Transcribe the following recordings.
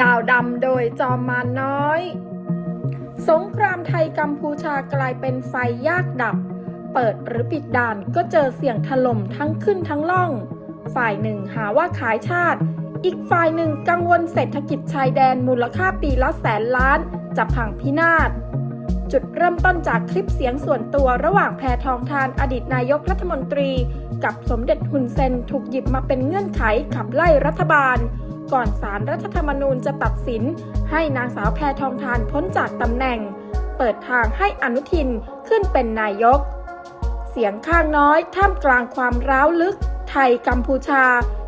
ดาวดำโดยจอมมารน้อย สงครามไทยกัมพูชากลายเป็นไฟยากดับ เปิดหรือปิดด่านก็เจอเสียงถล่มทั้งขึ้นทั้งล่อง ฝ่ายหนึ่งหาว่าขายชาติ อีกฝ่ายหนึ่งกังวลเศรษฐกิจชายแดนมูลค่าปีละแสนล้านจะพังพินาศจุดเริ่มต้นจากคลิปเสียงส่วนตัวระหว่างแพทองทานอดีตนายกรัฐมนตรี กับสมเด็จฮุนเซนถูกหยิบมาเป็นเงื่อนไขขับไล่รัฐบาล ก่อนสารรัฐธรรมนูญจะตัดสิน ให้นางสาวแพทองทานพ้นจากตำแหน่ง เปิดทางให้อนุทินขึ้นเป็นนายก เสียงข้างน้อยท่ามกลางความร้าวลึก ไทยกัมพูชา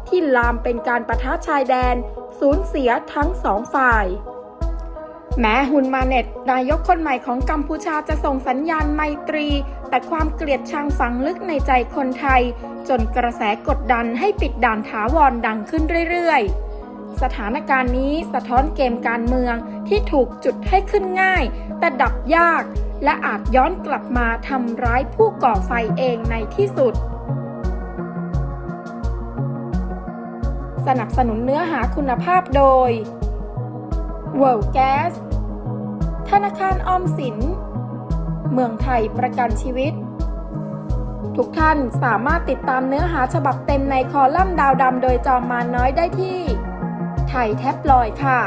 ที่ลามเป็นการประทะชายแดน สูญเสียทั้งสองฝ่ายแม้ฮุนมาเน็ต นายกคนใหม่ของกัมพูชาจะส่งสัญญาณไมตรี แต่ความเกลียดชังฝังลึกในใจคนไทย จนกระแสกดดันให้ปิดด่านถาวรดังขึ้นเรื่อยๆ สถานการณ์นี้สะท้อนเกมการเมืองที่ถูกจุดให้ขึ้นง่าย แต่ดับยาก และอาจย้อนกลับมาทำร้ายผู้ก่อไฟเองในที่สุด สนับสนุนเนื้อหาคุณภาพโดย World Gas ธนาคารออมสิน เมืองไทยประกันชีวิต ทุกท่านสามารถติดตามเนื้อหาฉบับเต็มในคอลัมน์ดาวดำโดยจอมมาน้อยได้ที่ ไทยแท็บลอยค่ะ